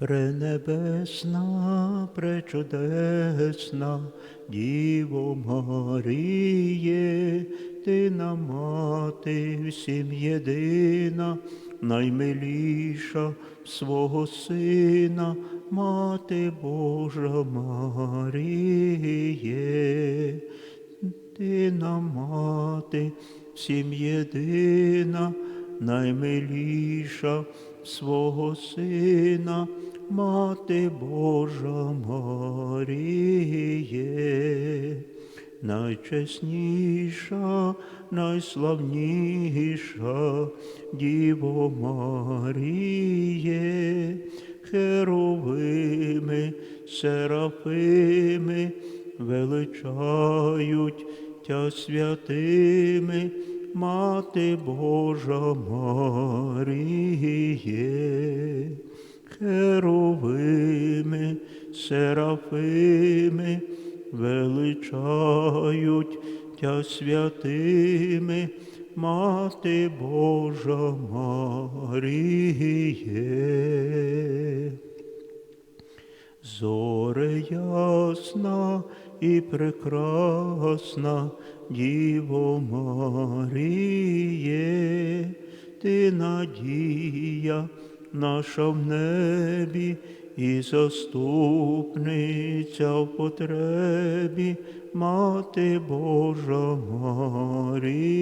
Пренебесна, пречудесна, Діво Маріє, ти нам мати всім єдина, наймиліша свого сина, мати Божа Маріє. Ти нам мати всім єдина, наймиліша свого сина, мати Божа Маріє, найчесніша, найславніша Діво Маріє, херовими, серафими величають тя святими, Мати Божа Маріє, херовими, серафими величають тя святими, Мати Божа Маріє. Зоре ясна і прекрасна Діво Маріє, ти надія наша в небі і заступниця в потребі, Мати Божа Маріє.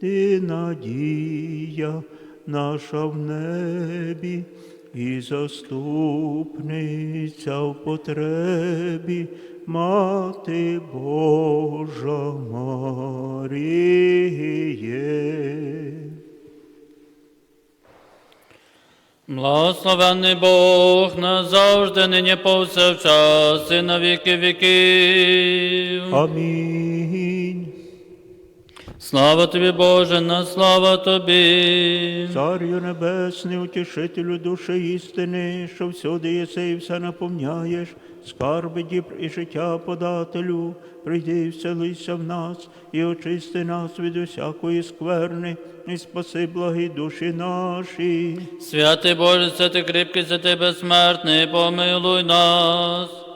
Ти надія наша в небі і заступниця в потребі, Мати Божа Маріє. Благословенний Бог назавжди, нині повсякчас і на віки віків. Амінь. Слава тобі, Боже, на слава тобі. Царю небесний, утішителю душі істини, що всюди єси і все наповняєш, скарби дібр і життя подателю, прийди і вселися в нас, і очисти нас від усякої скверни, і спаси благі душі наші. Святий Боже, святий кріпкий, святий безсмертний, помилуй нас.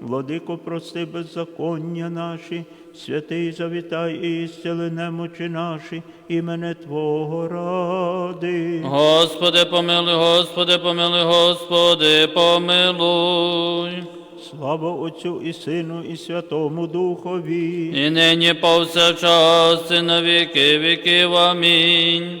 владико, прости беззаконня наші, святий завітай і ісцели немочі наші, імене Твого ради. Господи, помилуй, Господи, помилуй, Господи, помилуй. Слава Отцю і Сину, і Святому Духові. І нині повсякчас і на віки віків. Амінь.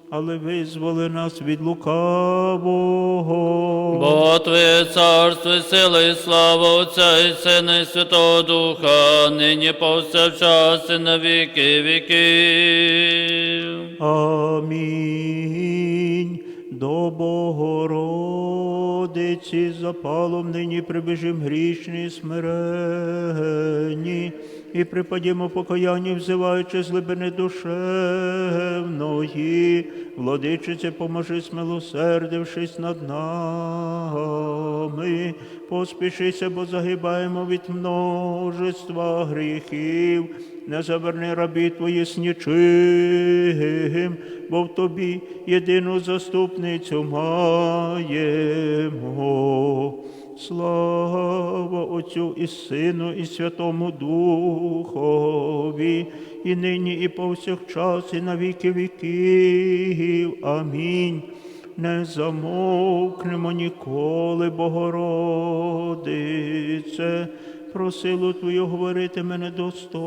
але визволи нас від лукавого. Бо Твоє царство, і сила, і слава Отця і Сина, і Святого Духа, нині повсякчас і на віки віків. Амінь. До Богородиці запалом нині прибіжим грішні смиренні, і припадімо покаяння, взиваючи з глибини душевної, владичице, поможи, смилосердившись над нами, поспішися, бо загибаємо від множества гріхів. Не заверни рабі твої з нічим, бо в тобі єдину заступницю маємо. Слава Отцю і Сину, і Святому Духові, і нині, і повсякчас, і на віки віків. Амінь. Не замовкнемо ніколи, Богородице, про силу Твою говорити мене достойні,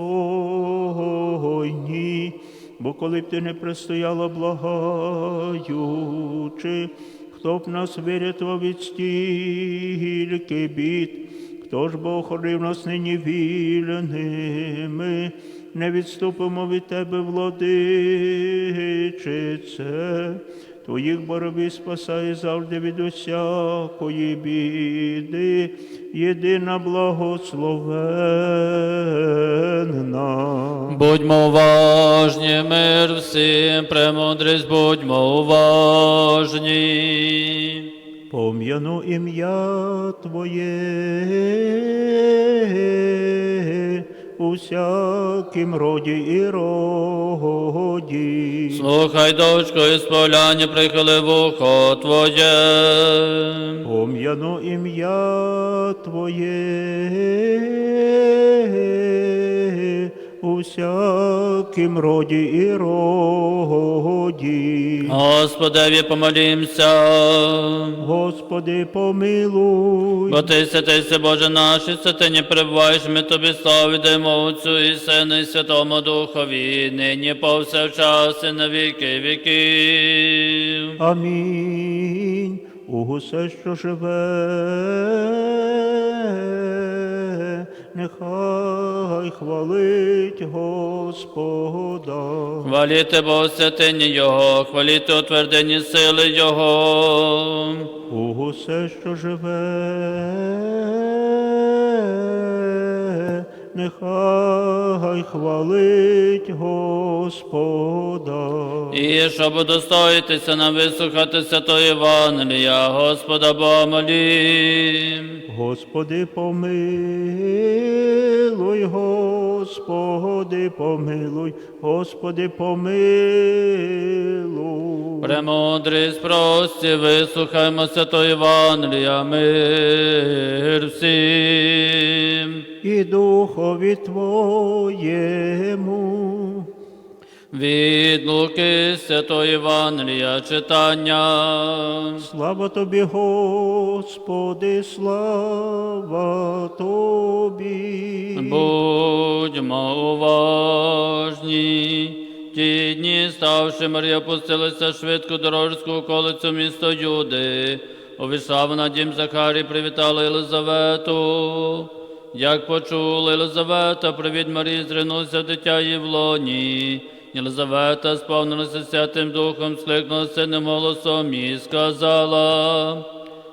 бо коли б ти не пристояла благаючи, хто б нас вирятував від стільки бід, хто ж бо охорив нас нині вільними, не відступимо від тебе, владичице. Твоїх борові спасає завжди від усякої біди, єдина благословенна. Будьмо уважні, мир всім, премудрість, будьмо уважні. Пом'яну ім'я Твоє у всякім роді і роді. Слухай, дочко, із поляні прихили вухо Твоє. Пом'яну ім'я Твоє у всякім роді і роді. Господеві помолімся. Господи, помилуй. Бо ти святийся, Боже наш, і святині перебуваєш, ми тобі славу даємо Отцю і Сину і Святому Духові, нині повсякчас і на віки віків. Амінь. Усе, що живе, нехай хвалить Господа. Хваліте Бо святині Його, хваліте у твердині сили Його. У усе, що живе, нехай хвалить Господа. І щоб удостоїтися нам вислухати святої Євангелія, Господа Бога молім. Господи, помилуй, Господи, помилуй, Господи, помилуй. Премудрість прості, вислухаймо святої Євангелія, мир всім. І духові Твоєму. Від Луки Святої Євангелія читання. Слава Тобі, Господи, слава Тобі. Будьмо уважні. Ті дні, ставши, Марія пустилася швидко дорожську околицю місто Юди. Увійшла вона дім Захарі, привітала Єлизавету. Як почула Єлизавета, привіт Марії, зринувся дитя її в лоні. Єлизавета сповнилася Святим Духом, скликнула синим голосом і сказала.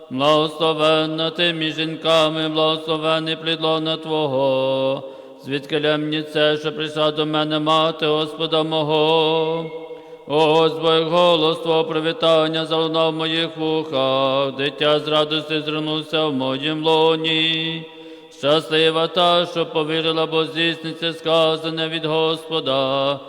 Благословенна ти між жінками, благословений плід лона Твого, звідки мені це, що прийшла до мене мати Господа мого. О, Господь, голос Твого привітання залунав в моїх вухах, дитя з радості зринувся в моїм лоні. Щаслива та, що повірила, бо здійсниться сказане від Господа.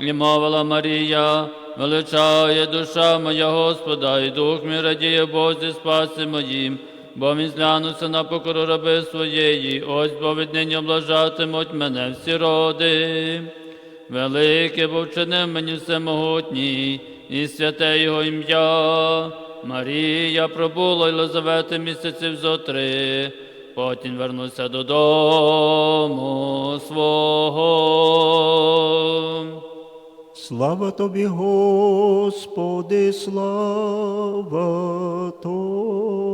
І мовила Марія, величає душа моя Господа, і дух мій радіє Бозі спаси моїм, бо він зглянувся на покору раби своєї, ось бо віднині облажатимуть мене всі роди. Велике бо вчинив мені всемогутній, і святе його ім'я. Марія пробула Єлизавети місяців зо три, потім вернувся додому свого. Слава Тобі, Господи, слава Тобі.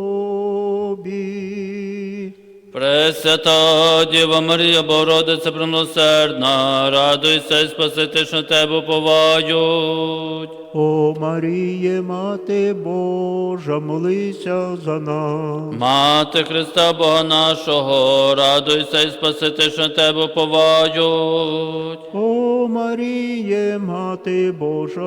Пресвята Діва Марія, Богородиця премилосердна, радуйся і спасити, що тебе уповають. О Маріє, Мати Божа, молися за нас. Мати Христа Бога нашого, радуйся і спасити, що тебе уповають. О Маріє, Мати Божа,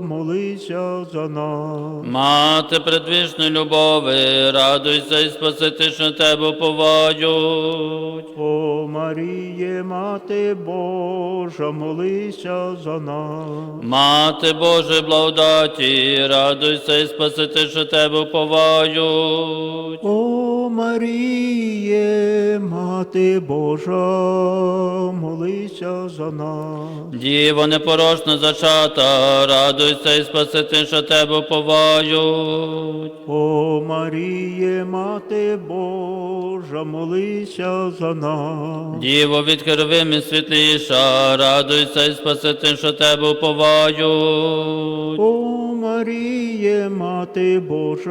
молися за нас. Мати предвічної любови, радуйся і спасити, що тебе уповають. О Маріє, Мати Божа, молися за нас. Мати Божої благодаті, радуйся і спасити, що тебе уповають. О Маріє, Мати Божа, молися за нас. Діво непорочно зачата, радуйся і спаси тим, що тебе уповають. О Маріє, Мати Божа, молися за нас. Діво від херовими світліша, радуйся і спаси тим, що тебе уповають. О Маріє, Мати Божа,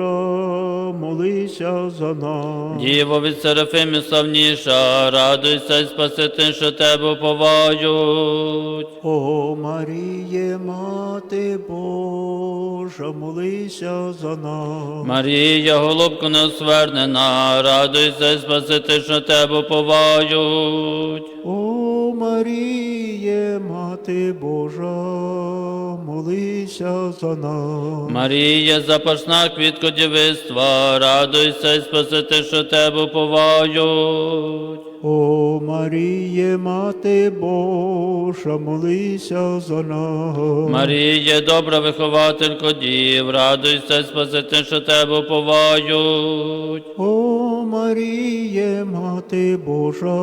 молися за нас. Діво від Серафимів славніша, радуйся, й спасити, що тебе повають. О Маріє, Мати Божа, молися за нас. Марія, голубко неосвернена, радуйся, й спасити, що тебе повають. О Маріє, Мати Божа, молися за нас. Марія, запашна квітко дівиства, радуйся, й спасити, що тебе повають. О Маріє, Мати Божа, молися за нас. Марія, добра вихователько дів, радуйся, спасити, що тебе повають. О Маріє, Мати Божа,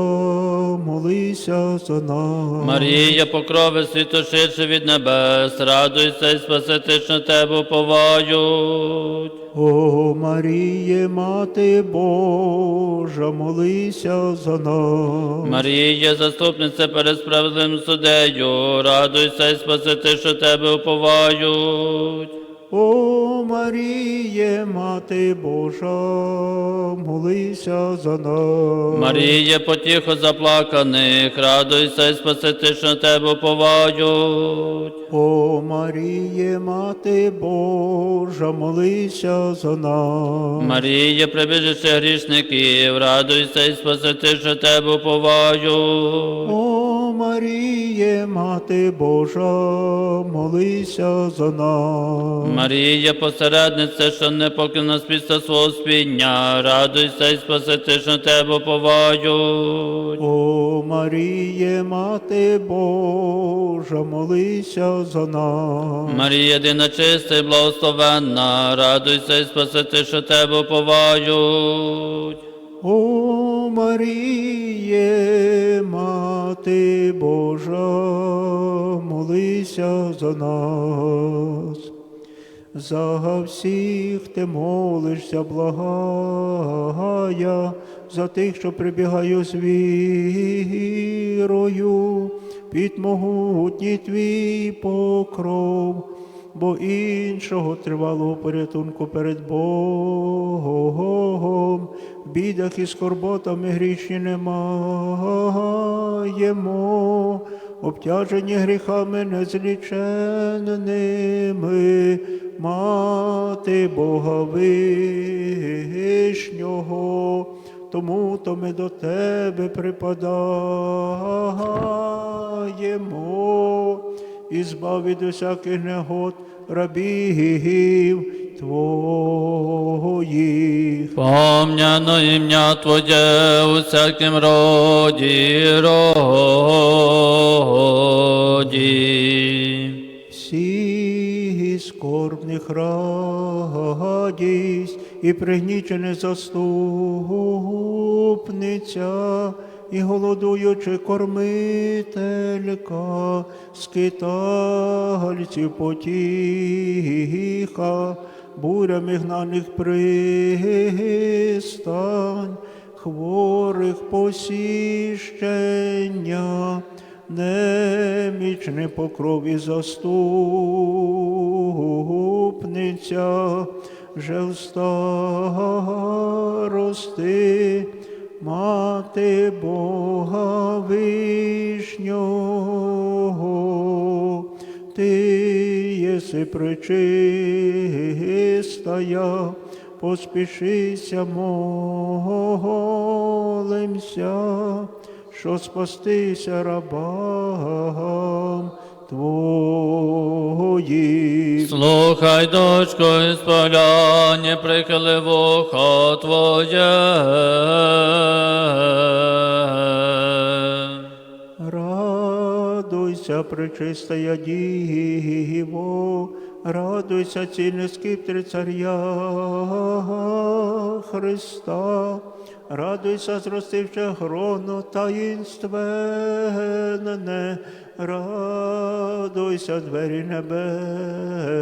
молися за нас. Марія, покрови світу ширше від небес, радуйся, спасити, що тебе повають. О Маріє, Мати Божа, молися за нас. Марія, заступниця перед справедливим судею, радуйся, й спасити, що тебе уповають. О Маріє, Мати Божа, молися за нас. Марія, потіхо заплаканих, радуйся, й спасити, що тебе уповають. О Маріє, Мати Божа, молися за нас. Марія, прибіжище грішників, радуйся, й спасити, що тебе уповають. Маріє, Мати Божа, молися за нас. Марія, посередниця, що не покинула з після свого спіння, радуйся, й спасити, що тебе уповають. О Маріє, Мати Божа, молися за нас. Марія, єдина чиста і благословенна, радуйся і спасити, що тебе уповають. О Маріє, Мати Божа, молися за нас. За всіх ти молишся, благая, за тих, що прибігаю з вірою, під могутній твій покров, бо іншого тривалого порятунку перед Богом, в бідах і скорботами грішні не маємо, обтяжені гріхами незліченними, мати Бога вишнього, тому то ми до тебе припадаємо і збав від усяких негод рабів Твоїх. Помняно ім'я Твоє у всяким роді роді. Всі скорбних радість і пригнічене заступниця, і голодуючи кормителька, скитальців потіха, бурями гнаних пристань, хворих посіщення, немічне покрові заступниця, же в старости, мати Бога вишнього, ти єси пречистая, поспішися, молимся, що спастися рабам Твоїм. Слухай, дочко, і спаляння, прихили вуха Твоє. Радуйся, пречистая Діво, радуйся, цільне скиптри царя Христа, радуйся, зростивши гроно таїнственне, радуйся, двері небесна,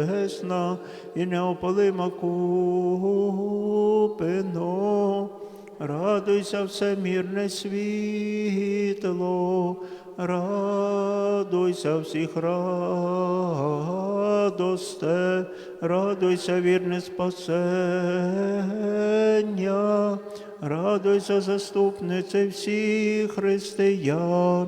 і неопалима купино. Радуйся, всемірне світло, радуйся всіх радосте, радуйся, вірне спасення, радуйся, заступнице всіх християн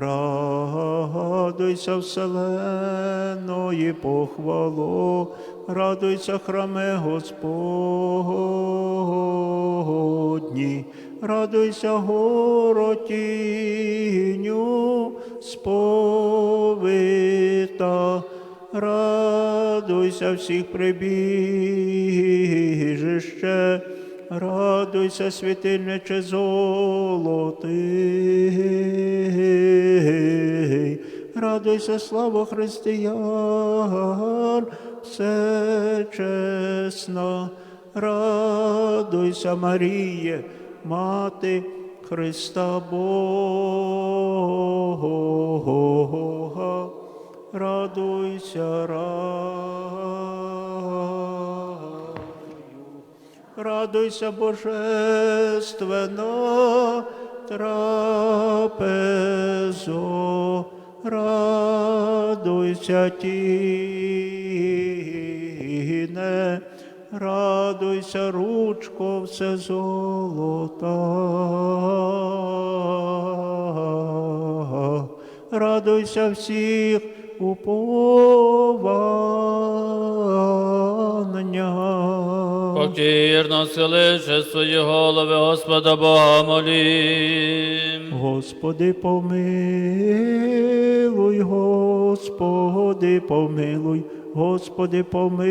Радуйся, вселеної похвало, радуйся, храме Господні, радуйся, горотіню сповита. Радуйся всіх прибіжище, радуйся, світильниче золотий, радуйся, слава християн, все чесна, радуйся, Маріє, мати Христа Бога. Радуйся, раю. Радуйся, Божественно, трапезо, радуйся, тіне, радуйся, ручко, все золота. Радуйся всіх уповання. Покірно схиливши свої голови, Господа Бога молім. Господи, помилуй, Господи, помилуй, Господи, помилуй.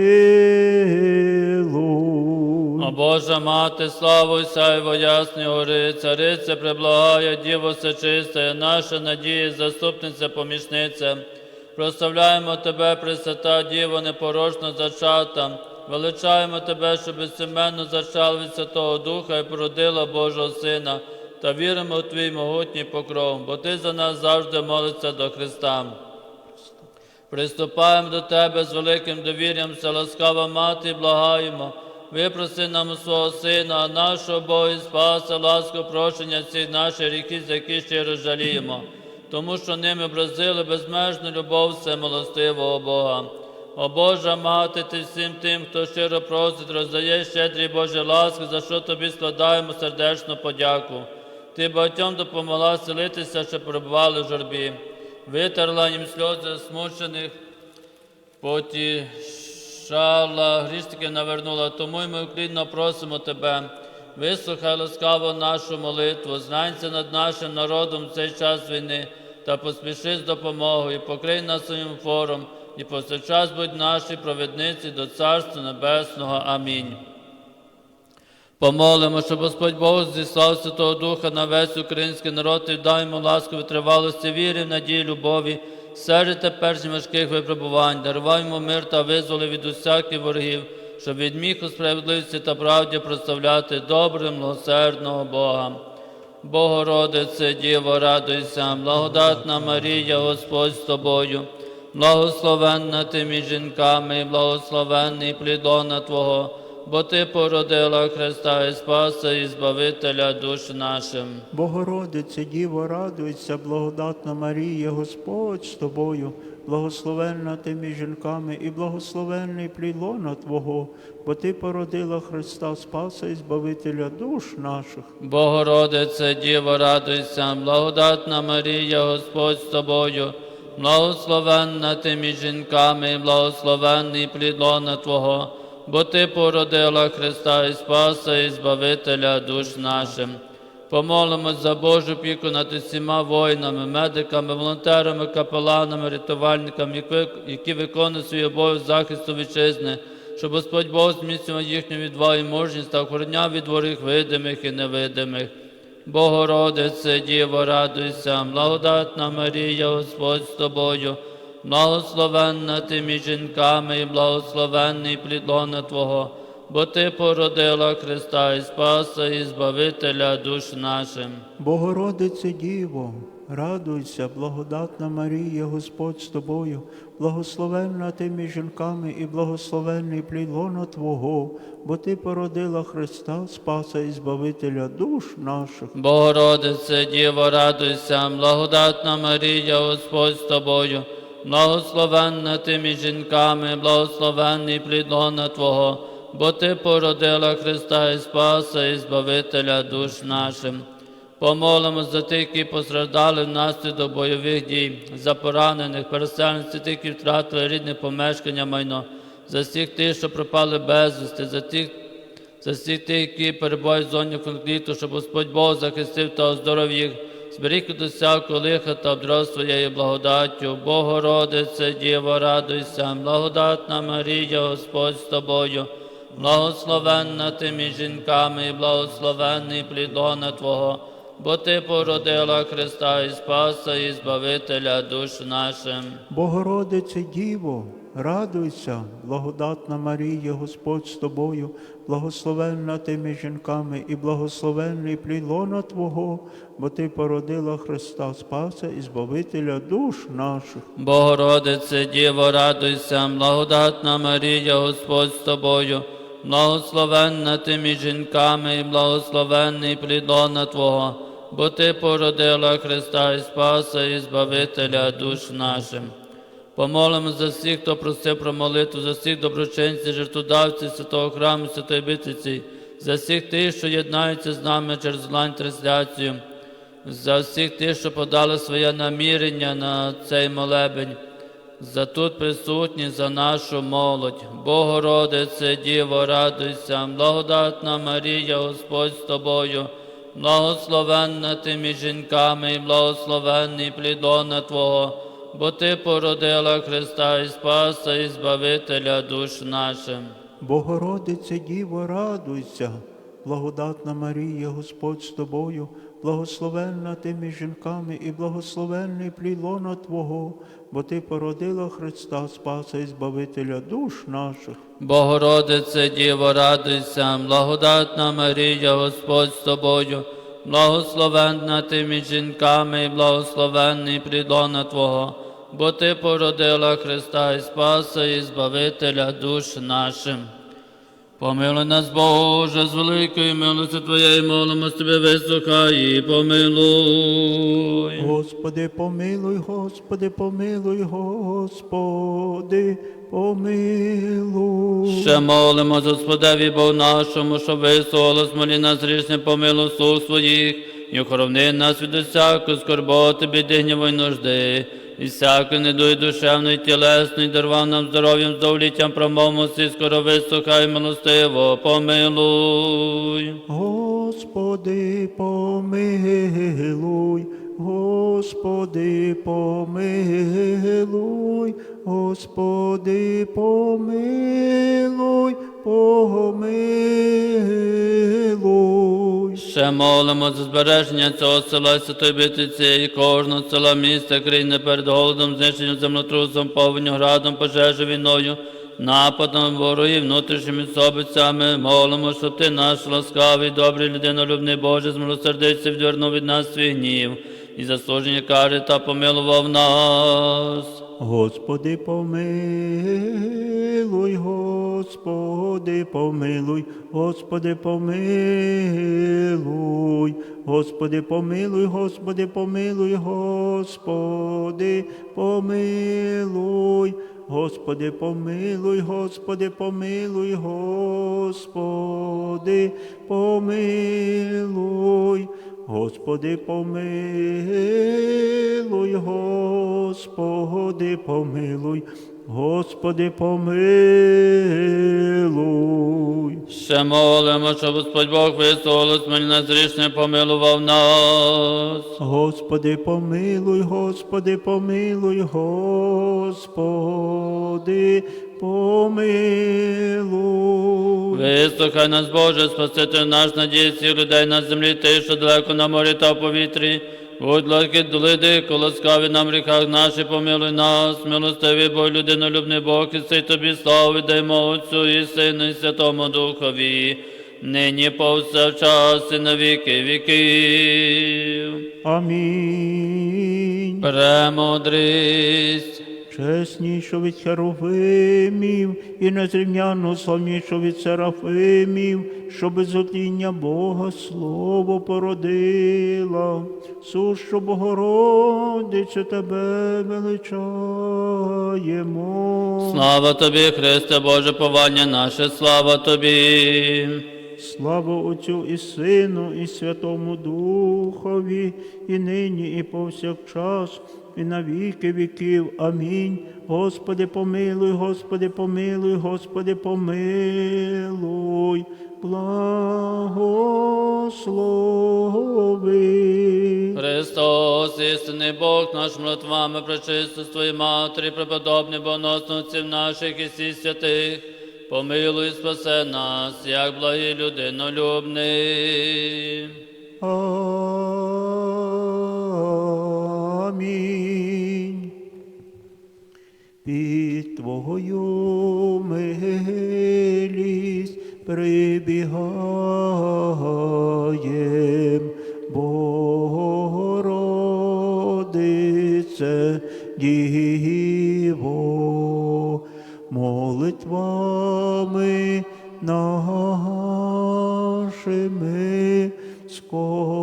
О Божа мати, славу сяйво ясні гори, цариця преблагає, Діво всечистая, наша надія, заступниця, помічниця. Прославляємо Тебе, Пресвята Діво, непорочно зачата. Величаємо Тебе, що безсеменно зачал від Святого Духа і породила Божого Сина, та віримо в Твій могутній покров, бо Ти за нас завжди молишся до Христа. Приступаємо до Тебе з великим довір'ям, все ласкава мати, благаємо. Випроси нам свого Сина, нашого Бога і спаса, ласку, прощення всіх наших гріхів, за які щиро жаліємо, тому що ними образили безмежну любов всемилостивого Бога. О Божа мати, ти всім тим, хто щиро просить, роздає щедрі Божі ласки, за що тобі складаємо сердечну подяку. Ти багатьом допомогла селитися, що перебували в журбі, витерла їм сльози смучених, потішала, грішники навернула, тому й ми уклінно просимо Тебе. Вислухай ласкаво нашу молитву, знайся над нашим народом в цей час війни та поспіши з допомогою, покрий нас своїм фором і повсякчас будь наші провідниці до Царства Небесного. Амінь. Помолимо, щоб Господь Бог зіслав Святого Духа на весь український народ і дай йому ласку витривалості віри, надії, любові, серед теперішніх важких випробувань, дарувай йому мир та визволи від усяких ворогів, щоб від міху справедливості та правді проставляти добрим, милосердного Бога. Богородице, Діво, радуйся, благодатна Марія, Господь з тобою, благословенна ти між жінками, і благословенний плідона Твого, бо Ти породила Христа і Спаса, і Збавителя душ нашим. Богородице, Діво, радуйся, благодатна Марія, Господь з тобою, благословенна ти між жінками і благословенний плід лона Твого, бо Ти породила Христа Спаса і Збавителя душ наших. Богородице, Діво, радуйся, благодатна Марія, Господь з тобою, благословенна ти між жінками, благословенний плід лона Твого, бо Ти породила Христа і Спаса і Збавителя душ нашим. Помолимось за Божу піку над усіма воїнами, медиками, волонтерами, капеланами, рятувальниками, які- виконують свій обов'язок захисту вітчизни, щоб Господь Бог зміцнював їхню відвагу і мужність та охороняв від ворог видимих і невидимих. Богородице, Діво, радуйся, благодатна Марія, Господь з тобою, благословенна ти між жінками і благословенний плідлона Твого, бо Ти породила Христа і Спаса і Збавителя душ нашим. Богородице Діво, радуйся, благодатна Марія, Господь з тобою, благословенна ти між жінками і благословенний плід лона Твого, бо Ти породила Христа, Спаса і Збавителя душ наших. Богородице, Діво, радуйся, благодатна Марія, Господь з тобою, благословенна ти між жінками, благословенний плід лона Твого, бо Ти породила Христа і Спаса і Збавителя душ нашим. Помолимо за тих, які постраждали внаслідок бойових дій, за поранених, переселенців, тих, які втратили рідне помешкання майно, за всіх тих, що пропали безвісти, за тих, за всіх тих, які перебувають в зоні конфлікту, щоб Господь Бог захистив та оздоровив їх, зберіг від усякого лиха та обдрав своєю благодаттю. Богородице, Діво, радуйся, благодатна Марія, Господь з тобою, благословенна ти між жінками, і благословенний плід лона Твого, бо Ти породила Христа і Спаса, і Збавителя душ нашим. Богородице Діво, радуйся, благодатна Марія, Господь з тобою, благословенна ти між жінками і благословенний плід лона Твого, бо Ти породила Христа Спаса і Збавителя душ наших. Богородице, Діво, радуйся, благодатна Марія, Господь з тобою, благословенна ти між жінками і благословенний плід лона Твого, бо Ти породила Христа і Спаса і Збавителя душ нашим. Помолимо за всіх, хто просив про молитву, за всіх доброчинців, жертводавців святого храму, святої Битиці, за всіх тих, що єднаються з нами через онлайн трансляцію, за всіх тих, що подали своє намірення на цей молебень, за тут присутні, за нашу молодь. Богородице, Діво, радуйся, благодатна Марія, Господь з тобою, благословенна ти між жінками і благословенний плід лона Твого, бо Ти породила Христа і Спаса і Збавителя душ нашим. Богородице Діво, радуйся, благодатна Марія, Господь з тобою, благословенна ти між жінками і благословенний плід Твого, бо Ти породила Христа Спаса і Збавителя душ наших. Богородице, Діво, радуйся, благодатна Марія, Господь з тобою, благословенна ти між жінками і благословенний плід Твого, бо Ти породила Христа і Спаса і Збавителя душ нашим. Помилуй нас, Боже, з великої милості Твоєї молимось Тебе, вислухай і помилуй. Господи, помилуй, Господи, помилуй, Господи, помилуй. Ще молимо Господеві Бог нашому, що вислухали смолі нас грішне помилу сух своїх, і охорони нас від усякої скорботи, біди, гніву й нужди, і всякої недуї душевної, тілесної, дарував нам здоров'ям, здовліттям, промовності, скоро вистухай, милостиво, помилуй. Господи, помилуй, Господи, помилуй, Господи, помилуй, помилуй. Ще молимо за збереження цього села, святої битиці і кожного села міста, країни перед голодом, знищенням землетрусом, повеню, градом, пожежу, війною, нападом ворогів, внутрішніми собицями. Молимо, щоб ти наш ласкавий, добрий, людинолюбний Боже, змилосердився, відвернув від нас свій гнів і заслуження каже, та помилував нас. Господи, помилуй, Господи, помилуй, Господи, помилуй, Господи, помилуй, Господи, помилуй, Господи, помилуй. Господи, помилуй, Господи, помилуй, Господи, помилуй. Господи, помилуй, Господи, помилуй, Господи, помилуй. Ще молимо, щоб Господь Бог висловилось мені нас грішне, помилував нас. Господи, помилуй, Господи, помилуй, Господи, помилуй. Вислухай нас, Боже, Спаситель наш, надій всіх людей на землі, ти, що далеко на морі та в повітрі, Будь ласки, долиди, колоскаві нам ріках наші, помилуй нас, милостивий Бог, людинолюбний Бог, і сей тобі славу даємо Отцю і Сину, і Святому Духові, нині повсякчас і на віки віків. Амінь. Премудрість. Чеснішу від херовимів і незрівняно славнішу від серафимів, що без отління Бога слово породила. Сущу Богородицю тебе величаємо. Слава тобі, Христе Боже, повання наше, слава тобі. Слава Отцю і Сину, і Святому Духові, і нині, і повсякчас, і на віки віків. Амінь. Господи, помилуй, Господи, помилуй, Господи, помилуй, благослови. Христос, істинний Бог наш молитвами, пречисто з Твоєї Матері, преподобний боносну отців наших і всіх святих, помилуй, спасе нас, як благий людинолюбний. Амінь. Під Твою милість прибігаєм, Богородице, Діво, молитвами нашими скорботах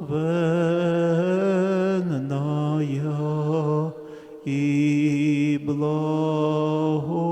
благословенная і благо.